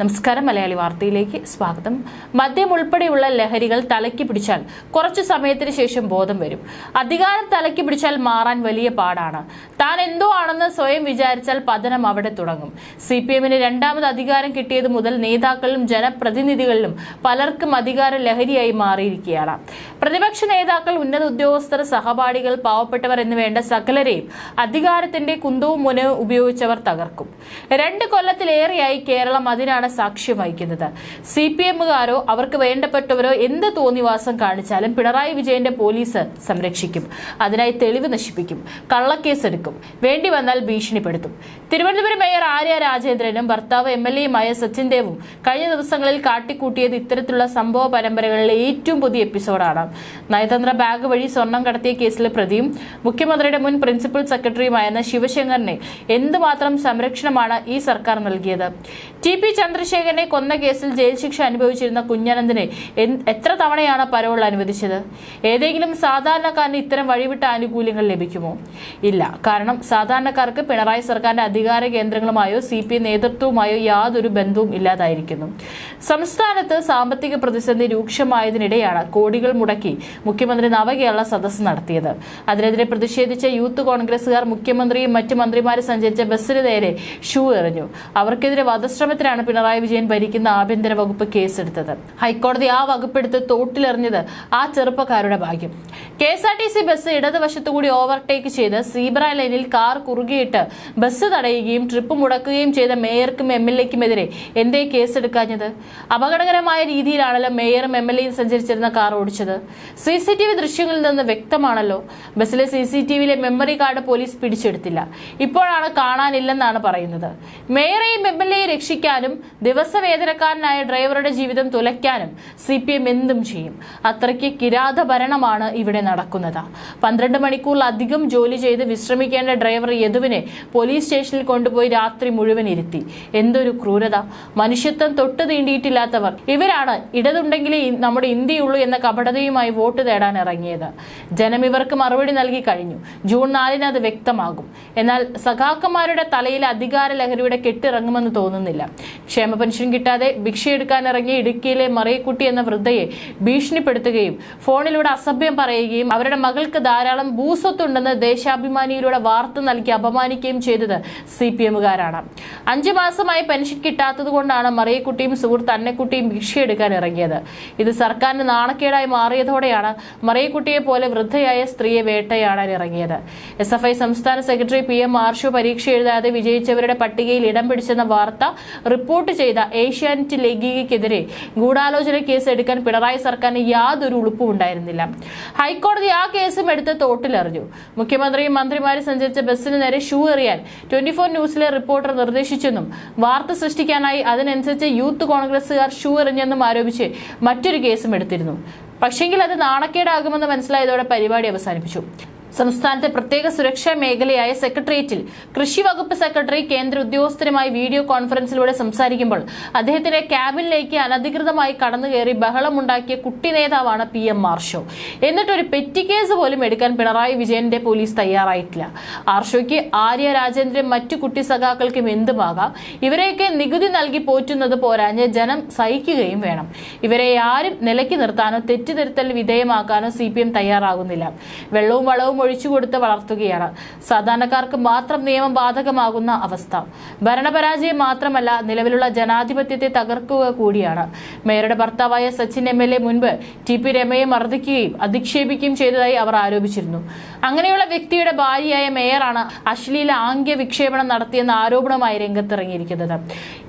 നമസ്കാരം മലയാളി വാർത്തയിലേക്ക് സ്വാഗതം. മദ്യം ഉൾപ്പെടെയുള്ള ലഹരികൾ തലയ്ക്ക് പിടിച്ചാൽ കുറച്ചു സമയത്തിന് ശേഷം ബോധം വരും. അധികാരം തലയ്ക്ക് പിടിച്ചാൽ മാറാൻ വലിയ പാടാണ്. താൻ എന്തോ ആണെന്ന് സ്വയം വിചാരിച്ചാൽ പതനം അവിടെ തുടങ്ങും. സി പി എമ്മിന് രണ്ടാമത് അധികാരം കിട്ടിയത് മുതൽ നേതാക്കളിലും ജനപ്രതിനിധികളിലും പലർക്കും അധികാര ലഹരിയായി മാറിയിരിക്കുകയാണ്. പ്രതിപക്ഷ നേതാക്കൾ ഉന്നത ഉദ്യോഗസ്ഥർ സഹപാഠികൾ പാവപ്പെട്ടവർ എന്ന് വേണ്ട സകലരെയും അധികാരത്തിന്റെ കുന്തവും മുനവും ഉപയോഗിച്ചവർ തകർക്കും. രണ്ട് കൊല്ലത്തിലേറെയായി കേരളം അതിനാണ് സാക്ഷ്യം വഹിക്കുന്നത്. സി പി എമ്മുകാരോ അവർക്ക് വേണ്ടപ്പെട്ടവരോ എന്ത് തോന്നിവാസം കാണിച്ചാലും പിണറായി വിജയന്റെ പോലീസ് സംരക്ഷിക്കും. അതിനായി തെളിവ് നശിപ്പിക്കും. കള്ളക്കേസെടുക്കും. വേണ്ടി വന്നാൽ ഭീഷണിപ്പെടുത്തും. തിരുവനന്തപുരം മേയർ ആര്യ രാജേന്ദ്രനും ഭർത്താവ് എം എൽ എയുമായ സച്ചിൻ ദേവും കഴിഞ്ഞ ദിവസങ്ങളിൽ കാട്ടിക്കൂട്ടിയത് ഇത്തരത്തിലുള്ള സംഭവ പരമ്പരകളിലെ ഏറ്റവും പുതിയ എപ്പിസോഡാണ്. നയതന്ത്ര ബാഗ് വഴി സ്വർണം കടത്തിയ കേസിലെ പ്രതിയും മുഖ്യമന്ത്രിയുടെ മുൻ പ്രിൻസിപ്പൽ സെക്രട്ടറിയുമായിരുന്ന ശിവശങ്കറിനെ എന്തുമാത്രം സംരക്ഷണമാണ് ഈ സർക്കാർ നൽകിയത്? ടി പി ചന്ദ്രശേഖരനെ കൊന്ന കേസിൽ ജയിൽ ശിക്ഷ അനുഭവിച്ചിരുന്ന കുഞ്ഞനന്ദിനെ എത്ര തവണയാണ് പരോൾ അനുവദിച്ചത്? ഏതെങ്കിലും സാധാരണക്കാരന് ഇത്തരം വഴിവിട്ട ആനുകൂല്യങ്ങൾ ലഭിക്കുമോ? ഇല്ല. കാരണം സാധാരണക്കാർക്ക് പിണറായി സർക്കാരിന്റെ അധികാര കേന്ദ്രങ്ങളുമായോ സി പി നേതൃത്വവുമായോ യാതൊരു ബന്ധവും ഇല്ലാതായിരിക്കുന്നു. സംസ്ഥാനത്ത് സാമ്പത്തിക പ്രതിസന്ധി രൂക്ഷമായതിനിടെയാണ് കോടികൾ മുടക്കി മുഖ്യമന്ത്രി നവകേരള സദസ്സ് നടത്തിയത്. അതിനെതിരെ പ്രതിഷേധിച്ച യൂത്ത് കോൺഗ്രസുകാർ മുഖ്യമന്ത്രിയും മറ്റ് മന്ത്രിമാരും സഞ്ചരിച്ച ബസ്സിന് നേരെ ഷൂ എറിഞ്ഞു. അവർക്കെതിരെ വധശ്രമത്തിലാണ് പിണറായി വിജയൻ ഭരിക്കുന്ന ആഭ്യന്തര വകുപ്പ് കേസെടുത്തത്. ഹൈക്കോടതി ആ വകുപ്പെടുത്ത് തോട്ടിലെറിഞ്ഞത് ആ ചെറുപ്പക്കാരുടെ ഭാഗ്യം. K S R T C bus ഇടതുവശത്തുകൂടി overtake ചെയ്ത് സീബ്ര ലൈനിൽ കാർ കുറുകിയിട്ട് ബസ് തടയുകയും ട്രിപ്പ് മുടക്കുകയും ചെയ്ത മേയർക്കും എം എൽ എക്കുമെതിരെ എന്തേ കേസെടുക്കാഞ്ഞത്? അപകടകരമായ രീതിയിലാണല്ലോ മേയറും എം എൽ എയും സഞ്ചരിച്ചിരുന്ന കാർ ഓടിച്ചത്. സി സി ടി വി ദൃശ്യങ്ങളിൽ നിന്ന് വ്യക്തമാണല്ലോ ബസ്സിലെ സി സി ടി വിയിലെ മെമ്മറി കാർഡ് പോലീസ് പിടിച്ചെടുത്തില്ല. ഇപ്പോഴാണ് കാണാനില്ലെന്നാണ് പറയുന്നത്. മേയറെയും എം എൽ എയെ രക്ഷിക്കാനും ദിവസവേതനക്കാരനായ ഡ്രൈവറുടെ ജീവിതം തുലയ്ക്കാനും സി പി എം എന്തും ചെയ്യും. അത്രയ്ക്ക് കിരാത ഭരണമാണ് ഇവിടെ നടക്കുന്നത്. പന്ത്രണ്ട് മണിക്കൂറിലധികം ജോലി ചെയ്ത് വിശ്രമിക്കേണ്ട ഡ്രൈവർ യദുവിനെ പോലീസ് സ്റ്റേഷനിൽ കൊണ്ടുപോയി രാത്രി മുഴുവൻ ഇരുത്തി. എന്തൊരു ക്രൂരത. മനുഷ്യത്വം തൊട്ട് തീണ്ടിയിട്ടില്ലാത്തവർ. ഇവരാണ് ഇടതുണ്ടെങ്കിലേ നമ്മുടെ ഇന്ത്യയുള്ളൂ എന്ന കപടതയുമായി വോട്ട് തേടാൻ ഇറങ്ങിയത്. ജനം ഇവർക്ക് മറുപടി നൽകി കഴിഞ്ഞു. ജൂൺ നാലിന് അത് വ്യക്തമാകും. എന്നാൽ സഖാക്കന്മാരുടെ തലയിൽ അധികാര ലഹരിയുടെ കെട്ടിറങ്ങുമെന്ന് തോന്നുന്നില്ല. ക്ഷേമ പെൻഷൻ കിട്ടാതെ ഭിക്ഷയെടുക്കാൻ ഇറങ്ങിയ ഇടുക്കിയിലെ മറിയക്കുട്ടി എന്ന വൃദ്ധയെ ഭീഷണിപ്പെടുത്തുകയും ഫോണിലൂടെ അസഭ്യം പറയുകയും അവരുടെ മകൾക്ക് ധാരാളം ഭൂസ്വത്തുണ്ടെന്ന് ദേശാഭിമാനിയിലൂടെ വാർത്ത നൽകി അപമാനിക്കുകയും ചെയ്തത് സി പി എമ്മുകാരാണ്. അഞ്ചു മാസമായി പെൻഷൻ കിട്ടാത്തത് കൊണ്ടാണ് മറിയക്കുട്ടിയും സുഹൃത്ത് അന്നക്കുട്ടിയും ഭിക്ഷയെടുക്കാൻ ഇറങ്ങിയത്. ഇത് സർക്കാരിന് നാണക്കേടായി മാറിയതോടെയാണ് മറിയക്കുട്ടിയെ പോലെ വൃദ്ധയായ സ്ത്രീയെ വേട്ടയാടാൻ ഇറങ്ങിയത്. എസ് എഫ് ഐ സംസ്ഥാന സെക്രട്ടറി പി എം മാർഷു പരീക്ഷ എഴുതാതെ വിജയിച്ചവരുടെ പട്ടികയിൽ ഇടം പിടിച്ചെന്ന വാർത്ത റിപ്പോർട്ട് ചെയ്ത ഏഷ്യാനെറ്റ് ലേഖികയ്ക്കെതിരെ ഗൂഢാലോചന കേസ് എടുക്കാൻ പിണറായി സർക്കാരിന് യാതൊരു ഉളുപ്പും ഉണ്ടായിരുന്നില്ല. ഹൈക്കോടതി ആ കേസും എടുത്ത് തോട്ടിലെറിഞ്ഞു. മുഖ്യമന്ത്രിയും മന്ത്രിമാരും സഞ്ചരിച്ച ബസ്സിന് നേരെ ഷൂ എറിയാൻ ട്വന്റി ഫോർ ന്യൂസിലെ റിപ്പോർട്ടർ നിർദ്ദേശിച്ചെന്നും വാർത്ത സൃഷ്ടിക്കാനായി അതിനനുസരിച്ച് യൂത്ത് കോൺഗ്രസുകാർ ഷൂ എറിഞ്ഞെന്നും ആരോപിച്ച് മറ്റൊരു കേസും എടുത്തിരുന്നു. പക്ഷെങ്കിൽ അത് നാണക്കേടാകുമെന്ന് മനസ്സിലായതോടെ പരിപാടി അവസാനിപ്പിച്ചു. സംസ്ഥാനത്തെ പ്രത്യേക സുരക്ഷാ മേഖലയായ സെക്രട്ടേറിയറ്റിൽ കൃഷി വകുപ്പ് സെക്രട്ടറി കേന്ദ്ര ഉദ്യോഗസ്ഥരുമായി വീഡിയോ കോൺഫറൻസിലൂടെ സംസാരിക്കുമ്പോൾ അദ്ദേഹത്തിന്റെ ക്യാബിനിലേക്ക് അനധികൃതമായി കടന്നുകയറി ബഹളമുണ്ടാക്കിയ കുട്ടി നേതാവാണ് പി എം എന്നിട്ട് എന്നിട്ടൊരു പെറ്റി കേസ് പോലും എടുക്കാൻ പിണറായി വിജയന്റെ പോലീസ് തയ്യാറായിട്ടില്ല. ആർഷോയ്ക്ക് ആര്യ രാജേന്ദ്രൻ മറ്റു കുട്ടി സഖാക്കൾക്കും എന്തുമാകാം? ഇവരെയൊക്കെ നികുതി നൽകി പോറ്റുന്നത് പോരാഞ്ഞ് ജനം സഹിക്കുകയും വേണം. ഇവരെ ആരും നിലയ്ക്ക് നിർത്താനോ തെറ്റിദ്ധരുത്തൽ വിധേയമാക്കാനോ സി തയ്യാറാകുന്നില്ല. വെള്ളവും വളവും ഒഴിച്ചു കൊടുത്ത് വളർത്തുകയാണ്. സാധാരണക്കാർക്ക് മാത്രം നിയമം ബാധകമാകുന്ന അവസ്ഥ. ഭരണപരാജയം മാത്രമല്ല നിലവിലുള്ള ജനാധിപത്യത്തെ തകർക്കുക കൂടിയാണ്. മേയറുടെ ഭർത്താവായ സച്ചിൻ എം എൽ എ മുൻപ് ടി പി രമയെ മർദ്ദിക്കുകയും അധിക്ഷേപിക്കുകയും ചെയ്തതായി അവർ ആരോപിച്ചിരുന്നു. അങ്ങനെയുള്ള വ്യക്തിയുടെ ഭാര്യയായ മേയറാണ് അശ്ലീല ആംഗ്യ വിക്ഷേപണം നടത്തിയെന്ന ആരോപണമായി രംഗത്തിറങ്ങിയിരിക്കുന്നത്.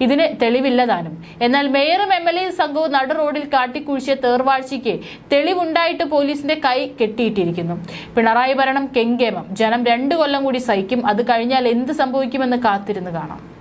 ഇതിന് തെളിവില്ല താനും. എന്നാൽ മേയറും എം എൽ എ സംഘവും നടു റോഡിൽ കാട്ടിക്കുഴിച്ച തേർവാഴ്ചയ്ക്ക് തെളിവുണ്ടായിട്ട് പോലീസിന്റെ കൈ കെട്ടിയിട്ടിരിക്കുന്നു. പിണറായി ഭരണം കെങ്കേമം. ജനം രണ്ടു കൊല്ലം കൂടി സഹിക്കും. അത് കഴിഞ്ഞാൽ എന്ത് സംഭവിക്കുമെന്ന് കാത്തിരുന്ന് കാണാം.